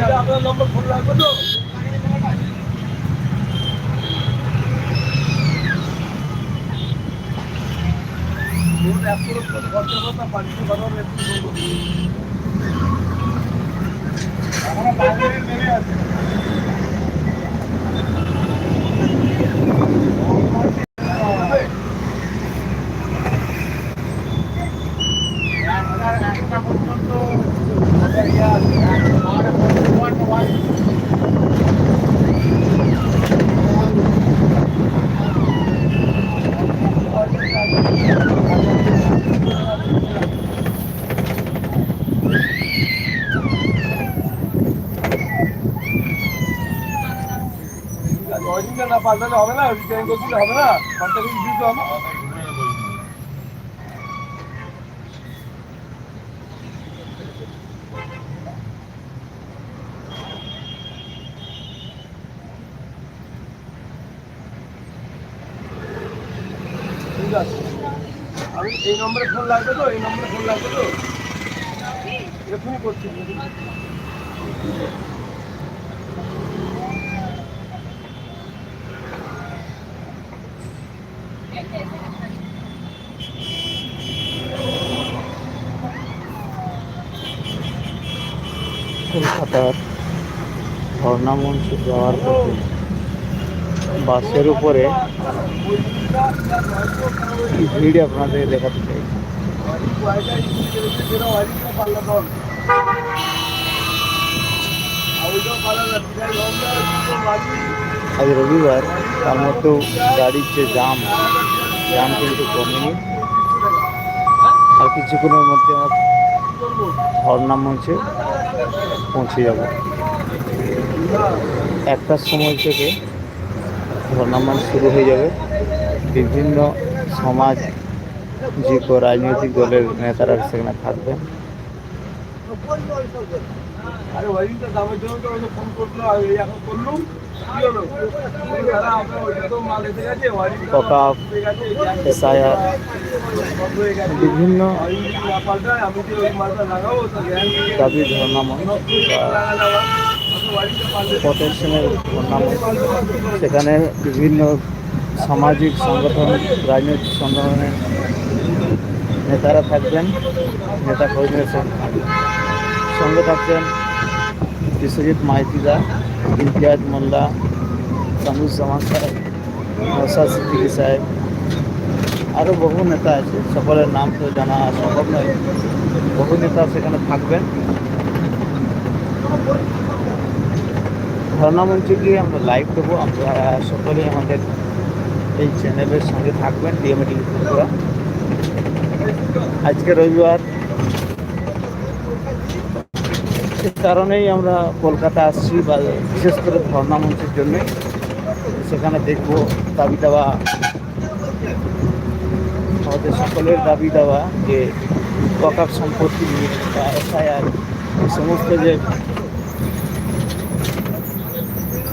আপনার নম্বর ফোন রাখব তো? ফোন এক করে ফোন করতে কথা বাড়িতে কথা হবে একটু বলব এখনও বাইরে বেরিয়ে আছে অরিজিনটা না পাল্টালে হবে না রিটার্ন করতে হবে না পাল্টা দিতে হবে। আমি এই নম্বরে ফোন লাগবে তো? এই নম্বরে ফোন লাগবে তো? এখনই করছি। কলকাতার ঝর্ণা মঞ্চে যাওয়ার পথে বাসের উপরে ভিড় আপনাদের দেখাতে চাই? আজ রবিবার, তার মধ্যেও গাড়ির যে জাম জাম কিন্তু কমেনি। আর কিছুক্ষণের মধ্যে আমার ঝর্ণা মঞ্চে পৌঁছে যাব। একটা সময় থেকে ধর্নামান শুরু হয়ে যাবে। বিভিন্ন সমাজ যে রাজনৈতিক দলের নেতারা সেখানে থাকবেন। আরে ওয়ারিংটা দামের জন্য তো ফোন করল এখন করলুম। গেছে এসআইআর, বিভিন্ন দাবি ঝর্ণা মঞ্চ সেখানে বিভিন্ন সামাজিক সংগঠন, রাজনৈতিক সংগঠনের নেতারা থাকবেন, নেতা কর্মীরা সঙ্গে থাকবেন বিশ্বজিৎ মাইতিদা। ইমতিয়াজ মোল্লা সানুজ্জামান সাহেব নসাদ সিদ্দিকি সাহেব আরও বহু নেতা আছে, সকলের নাম তো জানা সম্ভব নয়। বহু নেতা সেখানে থাকবেন। ধর্ণা মঞ্চে গিয়ে আমরা লাইভ দেবো। আপনারা সকলেই আমাদের এই চ্যানেলের সঙ্গে থাকবেন ডিএমএটি আজকে রবিবার। কারণেই আমরা কলকাতা আসছি, বা বিশেষ করে ধর্ণা মঞ্চের জন্য। সেখানে দেখব দাবি দেওয়া, আমাদের সকলের দাবি দেওয়া যে ওয়াকাফ সম্পত্তি বা এসআইআর সমস্ত যে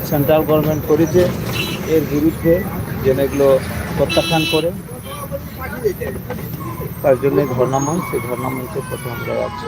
সেন্ট্রাল গভর্নমেন্ট করেছে, এর বিরুদ্ধে যেন এগুলো প্রত্যাখ্যান করে। তার জন্য ধর্ণা মঞ্চ সেই ধর্ণা মঞ্চের প্রথম আমরা যাচ্ছি।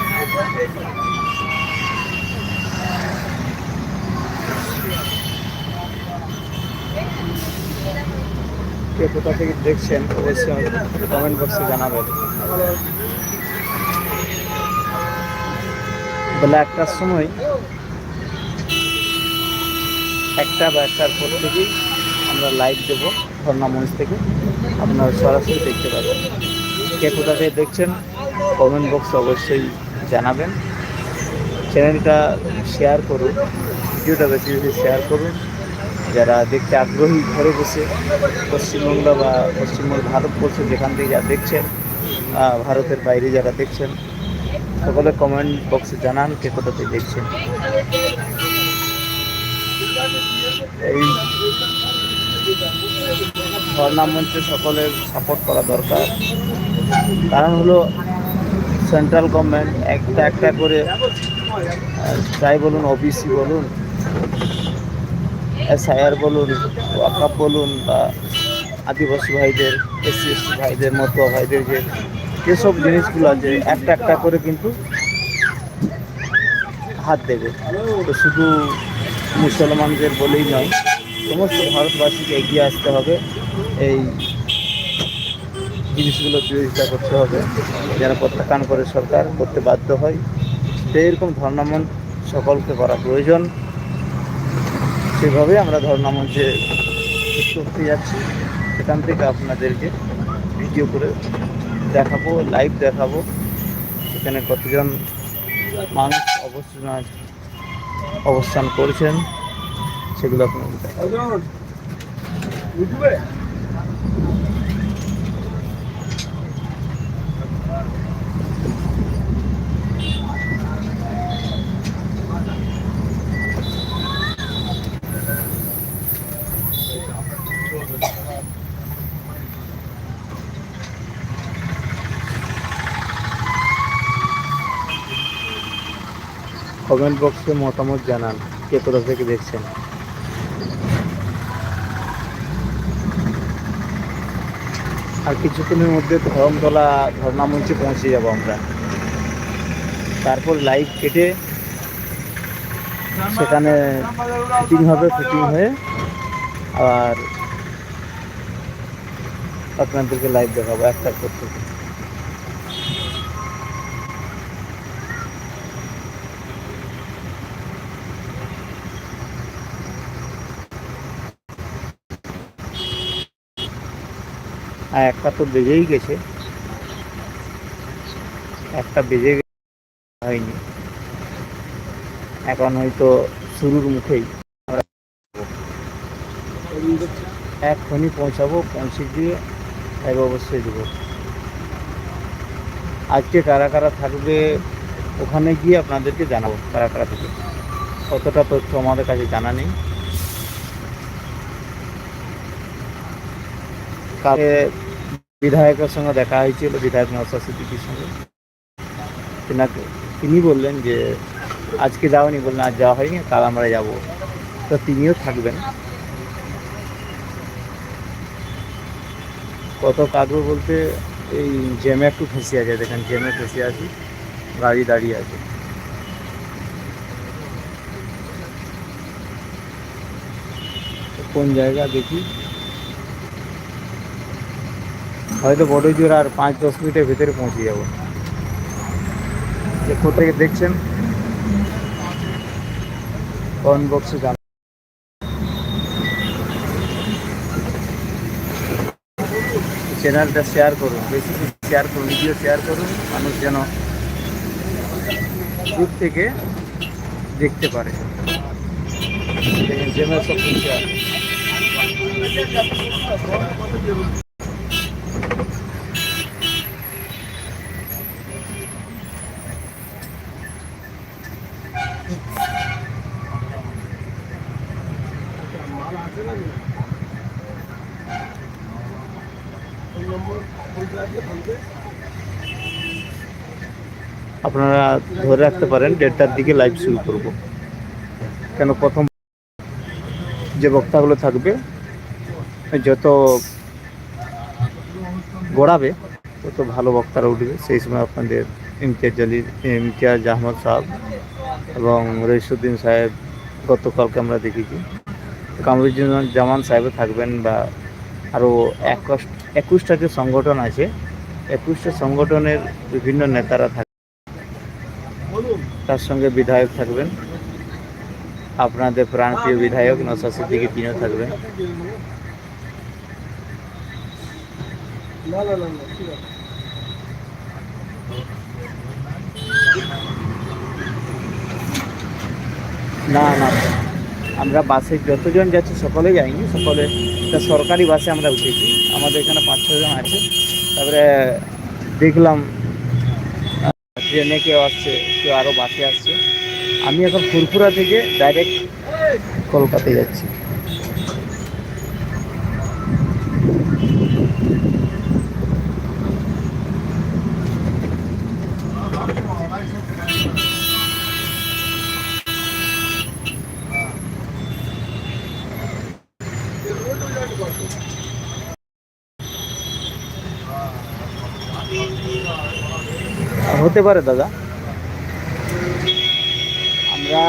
কে কোথা থেকে দেখছেন, অবশ্যই কমেন্ট বক্সে জানাবেন। বেলা একটার সময় একটা বা একটার পর থেকেই আমরা লাইভ দেবো ধর্ণা মঞ্চ থেকে। আপনারা সরাসরি দেখতে পাবেন। কে কোথা থেকে দেখছেন কমেন্ট বক্সে অবশ্যই জানাবেন। চ্যানেলটা শেয়ার করুন ভিডিওটা বেশি বেশি শেয়ার করুন। যারা দেখতে আগ্রহী ঘরে বসে পশ্চিমবঙ্গ বা পশ্চিমবঙ্গ ভারতবর্ষ যেখান থেকে যা দেখছেন ভারতের বাইরে যারা দেখছেন, সকলে কমেন্ট বক্সে জানান কে কোথাতে দেখছেন। এই ধর্ণা মঞ্চে সকলের সাপোর্ট করা দরকার। কারণ হলো সেন্ট্রাল গভর্নমেন্ট একটা একটা করে যাই বলুন ওবিসি বলুন এসআইআর বলুন ওয়াকাপ বলুন, বা আদিবাসী ভাইদের এসসি এসটি ভাইদের, মতুয়া ভাইদের যে যেসব জিনিসগুলো আছে, একটা একটা করে কিন্তু হাত দেবে। তো শুধু মুসলমানদের বলেই নয়, সমস্ত ভারতবাসীকে এগিয়ে আসতে হবে। এই জিনিসগুলো বিরোধিতা করতে হবে যেন প্রত্যাখ্যান করে সরকার করতে বাধ্য হয় তো এরকম ধর্ণামন সকলকে করা প্রয়োজন। সেভাবে আমরা ধর্ণামঞ্চে হতে যাচ্ছি, সেখান থেকে আপনাদেরকে ভিডিও করে দেখাবো লাইভ দেখাবো। সেখানে কতজন মানুষ অবস্থান অবস্থান করেছেন, সেগুলো আপনাদের দেখাবো। কমেন্ট বক্সে মতামত জানান, কে কোথা থেকে দেখছেন? আর কিছুক্ষণের মধ্যে ধরমতলা ধর্ণা মঞ্চে পৌঁছে যাব আমরা। তারপর লাইভ কেটে সেখানে ফিটিং হবে ফিটিং হয়ে আর আপনাদেরকে লাইভ দেখাবো একটা পর আর একটা তো বেজেই গেছে। একটা বেজে হয়নি। এখন হয়তো শুরুর মুখেই। আমরা পৌঁছাবো, পৌঁছে দিয়ে লাইভ অবশ্যই দেবো আজকে কারা কারা থাকবে, ওখানে গিয়ে আপনাদেরকে জানাব, কারা কারা থাকবে। কতটা তথ্য আমাদের কাছে জানা নেই। কালকে বিধায়কের সঙ্গে দেখা হয়েছিল, বিধায়ক নওশাদ সিদ্দিকির সঙ্গে। তিনাকে তিনি বললেন যে, আজকে যাওনি বললেন, আজ যাওয়া হয়নি, কাল আমরা যাব। তো তিনিও থাকবেন। কত কাটবো বলতে, এই জ্যামে একটু ফেঁসে আছে, দেখেন জ্যামে ফেঁসে আছি, গাড়ি দাঁড়িয়ে আছে। কোন জায়গা দেখি? হয়তো বড়জোর আর পাঁচ, দশ মিনিটের ভেতরে পৌঁছে যাব। যে কোথেকে দেখছেন? কমেন্ট বক্সে চ্যানেলটা শেয়ার করুন বেশি বেশি শেয়ার করুন ভিডিও শেয়ার করুন, মানুষ যেন দূর থেকে দেখতে পারে। জ্যামের সব কিছু আপনারা ধরে রাখতে পারেন দেড়টার দিকে লাইভ শুরু করব। কেন প্রথম যে বক্তাগুলো থাকবে, যত গড়াবে, তত ভালো বক্তারা উঠবে। সেই সময় আপনাদের ইমতিয়াজ আলী, ইমতিয়াজ আহমদ সাহেব এবং রইসুদ্দিন সাহেব গতকালকে আমরা দেখেছি। কামরুজ্জামান জামান সাহেব থাকবেন বা আরও একুশ, একুশটা যে সংগঠন আছে, একুশটা সংগঠনের বিভিন্ন নেতারা থাকবেন তার সঙ্গে বিধায়ক থাকবেন। আপনাদের প্রাণপ্রিয় বিধায়ক নসাদ সিদ্দিকি, তিনিও থাকবেন। না না। আমরা বাসে যতজন যাচ্ছি, সকলে যাইনি। সকলে সরকারি বাসে আমরা উঠেছি। আমাদের এখানে পাঁচ ছজন আছে। তারপরে দেখলাম ট্রেনে কেউ আসছে, কেউ আরও বাসে আসছে। আমি এখন ফুরফুরা থেকে ডাইরেক্ট কলকাতায় যাচ্ছি। হতে পারে, দাদা? আমরা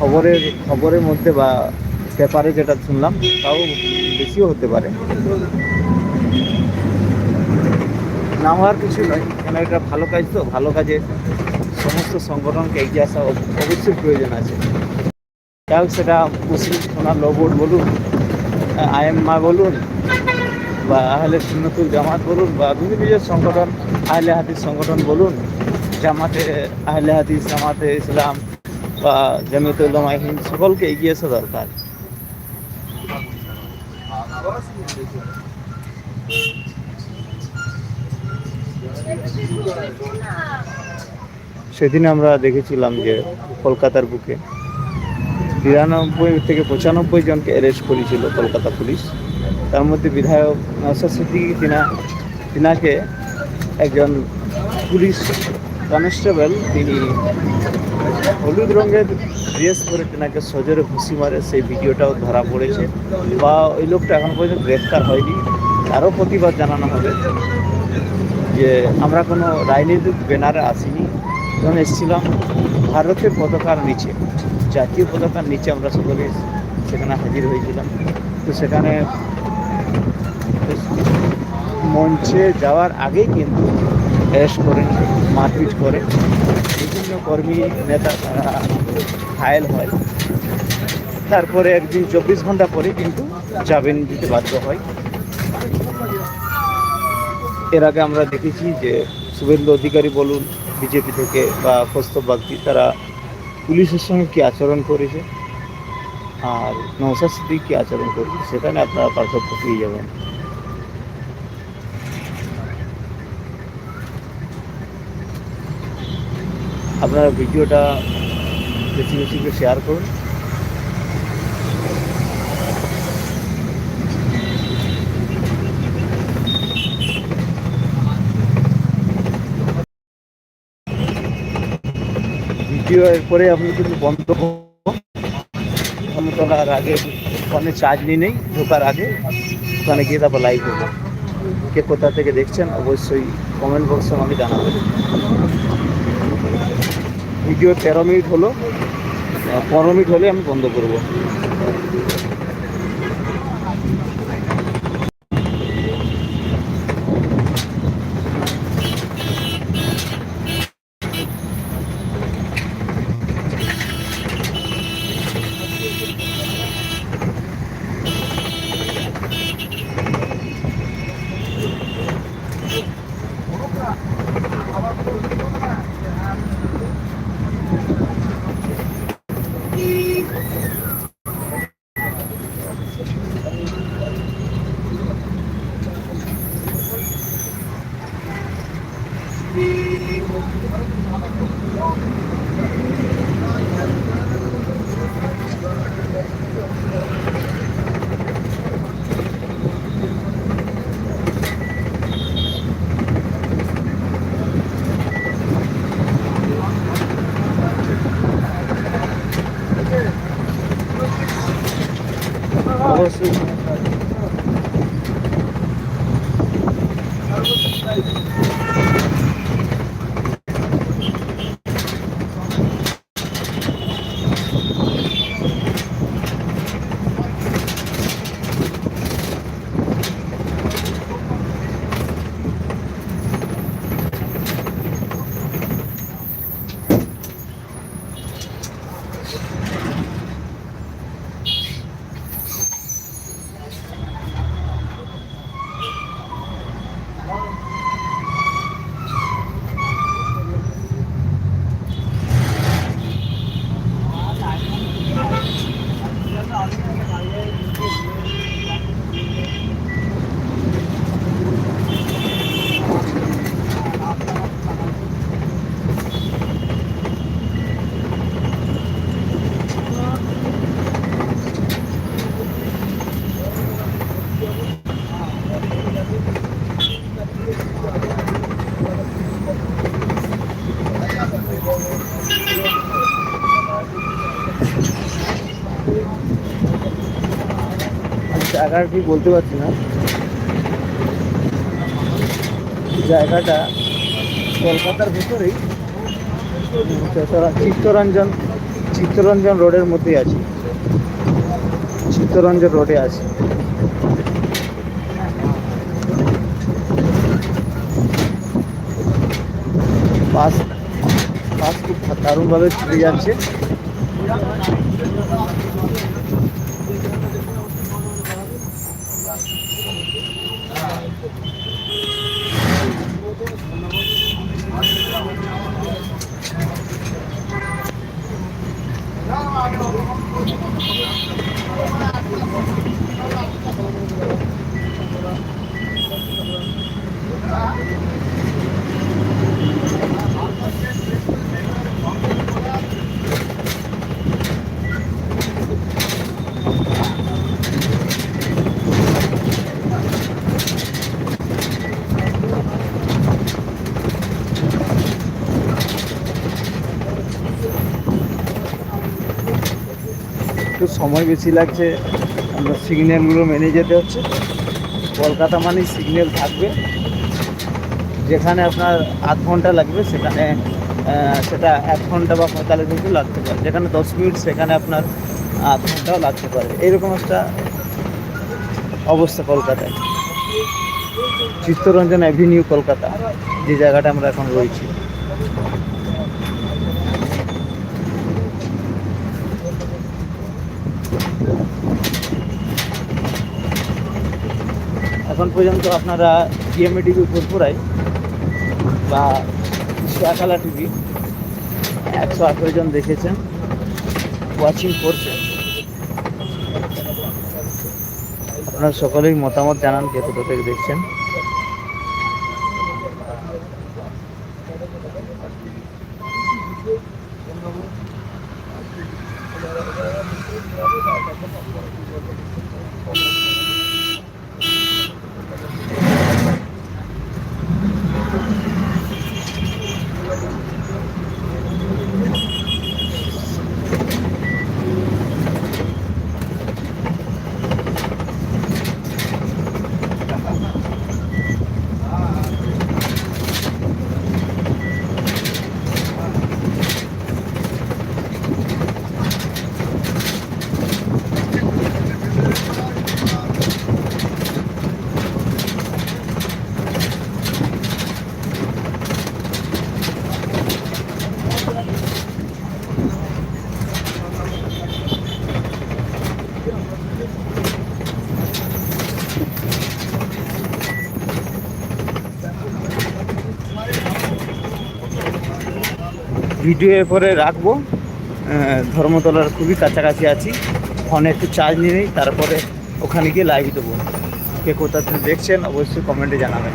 খবরের খবরের মধ্যে বা পেপারে যেটা শুনলাম, তাও বেশিও হতে পারে। না হওয়ার কিছু নয় কেন এটা ভালো কাজ তো, ভালো কাজে সমস্ত সংগঠনকে এগিয়ে আসা অব- অবশ্যই প্রয়োজন আছে। যাই হোক, সেটা মুসলিম সোনার লবোর্ড বলুন আইএমমা বলুন বা আহলে সুন্নতুল জামাত বলুন বা বিভিন্ন সংগঠন, আহলে হাদিস সংগঠন বলুন, জামাতে, আহলে হাদিস, জামাতে ইসলাম বা জামিয়তুল্লাহ হিন্দ, সকলকে এগিয়ে আসা দরকার। সেদিন আমরা দেখেছিলাম যে কলকাতার বুকে তিরানব্বই থেকে পঁচানব্বই জনকে অ্যারেস্ট করেছিল কলকাতা পুলিশ। তার মধ্যে বিধায়ক নওসাদ সিদ্দিকি, তিনা, তিনাকে একজন পুলিশ কনস্টেবল, তিনি হলুদ রঙের ড্রেস পরে তেনাকে সজোরে ঘুষি মারে, সেই ভিডিওটাও ধরা পড়েছে। বা ওই লোকটা এখন পর্যন্ত গ্রেফতার হয়নি। তারও প্রতিবাদ জানানো হবে যে আমরা কোনো রাজনৈতিক ব্যানারে আসিনি যখন এসেছিলাম ভারতের পতাকার নিচে, জাতীয় পতাকার নিচে আমরা সকলে সেখানে হাজির হয়েছিলাম। তো সেখানে মঞ্চে যাওয়ার আগেই কিন্তু অ্যারেস্ট করেন মারপিট করে বিভিন্ন কর্মী, নেতা তারা ঘায়েল হয়। তারপরে একদিন চব্বিশ ঘণ্টা পরে কিন্তু জামিন দিতে বাধ্য হয়। এর আগে আমরা দেখেছি যে শুভেন্দু অধিকারী বলুন, বিজেপি থেকে বা কৌস্তব বাগদি, তারা পুলিশের সঙ্গে কী আচরণ করেছে? আর নৌসাদ সিদ্দিক কী আচরণ করেছে সেখানে আপনারা পার্থক্য পেয়ে যাবেন। আপনারা ভিডিওটা বেশি বেশি করে শেয়ার করুন। ভিডিও এরপরে আপনি কিন্তু বন্ধ তোলার আগে ফোনে চার্জ নিয়ে নেই, ঢোকার আগে। ওখানে গিয়ে তারপর লাইভ হবে কে কোথা থেকে দেখছেন অবশ্যই কমেন্ট বক্সে আমাকে জানাবেন। ভিডিও তেরো মিনিট হলো পনেরো মিনিট হলে আমি বন্ধ করব। অবশ্যই জায়গাটা ঠিক বলতে পারছি না। জায়গাটা কলকাতার ভেতরেই চিত্তরা- চিত্তরঞ্জন চিত্তরঞ্জন রোডের মধ্যেই আছে। চিত্তরঞ্জন রোডে আছে। বাস বাস খুব দারুণভাবে চলে যাচ্ছে। একটু সময় বেশি লাগছে, আমরা সিগন্যালগুলো মেনে যেতে হচ্ছে। কলকাতা মানে সিগন্যাল থাকবে। যেখানে আপনার আধ ঘণ্টা লাগবে, সেখানে সেটা এক ঘণ্টা বা পঁয়তাল্লিশ মিনিট লাগতে পারে। যেখানে দশ মিনিট, সেখানে আপনার আধ ঘন্টাও লাগতে পারে। এরকম একটা অবস্থা কলকাতায়। চিত্তরঞ্জন অ্যাভিনিউ কলকাতা, যে জায়গাটা আমরা এখন রয়েছি। এখন পর্যন্ত আপনারা জিএমএ টিভি ফুরফুরাই বা সোয়াখালা টিভি একশো আঠারো জন দেখেছেন ওয়াচিং করছেন। আপনারা সকলেই মতামত জানান কে কোথা থেকে দেখছেন। ভিডিও এরপরে রাখব। ধর্মতলার খুবই কাছাকাছি আছি। ফোনে একটু চার্জ নিয়ে নিই, তারপরে ওখানে গিয়ে লাইভ দেবো। কে কোথা থেকে দেখছেন, অবশ্যই কমেন্টে জানাবেন।